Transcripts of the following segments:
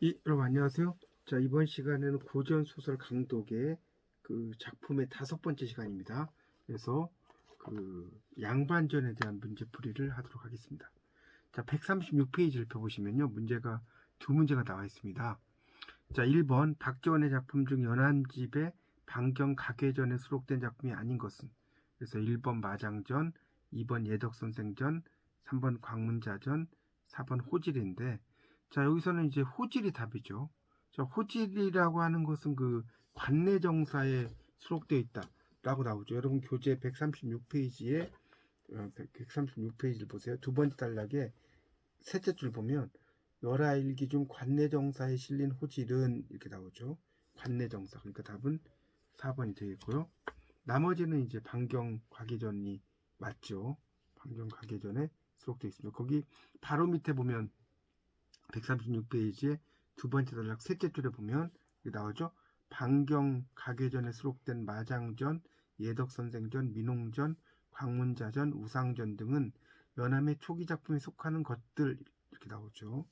이, 여러분 안녕하세요. 자 이번 시간에는 고전 소설 강독의 그 작품의 다섯 번째 시간입니다. 그래서 그 양반전에 대한 문제 풀이를 하도록 하겠습니다. 자 136페이지를 펴보시면요 문제가 두 문제가 나와 있습니다. 자 1번 박지원의 작품 중 연안집의 반경 가계전에 수록된 작품이 아닌 것은 그래서 1번 마장전, 2번 예덕선생전, 3번 광문자전, 4번 호질인데 자, 여기서는 이제 호질이 답이죠. 자, 호질이라고 하는 것은 그 관내 정사에 수록되어 있다 라고 나오죠. 여러분 교재 136페이지에 136페이지를 보세요. 두 번째 단락에 셋째 줄 보면 열하일기 중 관내정사에 실린 호질은 이렇게 나오죠. 관내정사. 그러니까 답은 4번이 되겠고요. 나머지는 이제 반경 과계전이 맞죠. 반경 과계전에 수록되어 있습니다. 거기 바로 밑에 보면 136페이지에 두 번째 단락 셋째 줄에 보면 나오죠. 반경 가계전에 수록된 마장전, 예덕선생전, 민홍전, 광문자전, 우상전 등은 연암의 초기 작품에 속하는 것들 이렇게 나오죠.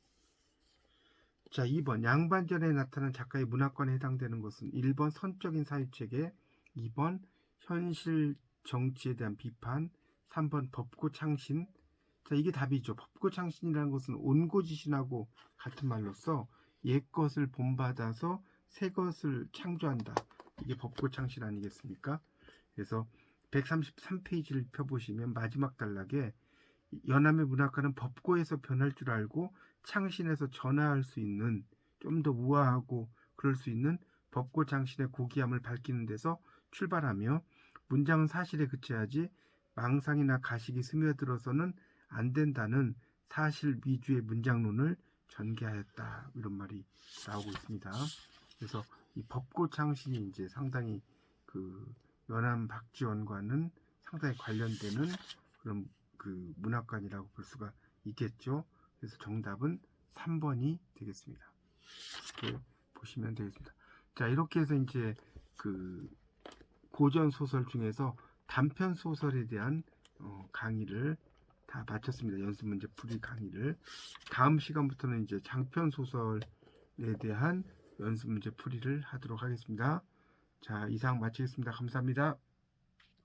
자, 2번 양반전에 나타난 작가의 문학관에 해당되는 것은 1번 선적인 사유체계, 2번 현실 정치에 대한 비판, 3번 법고 창신, 자, 이게 답이죠. 법고창신이라는 것은 온고지신하고 같은 말로써 옛 것을 본받아서 새 것을 창조한다. 이게 법고창신 아니겠습니까? 그래서 133페이지를 펴보시면 마지막 단락에 연암의 문학가는 법고에서 변할 줄 알고 창신에서 전화할 수 있는 좀 더 우아하고 그럴 수 있는 법고창신의 고귀함을 밝히는 데서 출발하며 문장은 사실에 그쳐야지 망상이나 가식이 스며들어서는 안 된다는 사실 위주의 문장론을 전개하였다 이런 말이 나오고 있습니다. 그래서 이 법고 창신이 이제 상당히 그 연암 박지원과는 상당히 관련되는 그런 그 문학관이라고 볼 수가 있겠죠. 그래서 정답은 3번이 되겠습니다. 이렇게 보시면 되겠습니다. 자 이렇게 해서 이제 그 고전 소설 중에서 단편 소설에 대한 어, 강의를 다 마쳤습니다. 연습 문제 풀이 강의를. 다음 시간부터는 이제 장편 소설에 대한 연습 문제 풀이를 하도록 하겠습니다. 자, 이상 마치겠습니다. 감사합니다.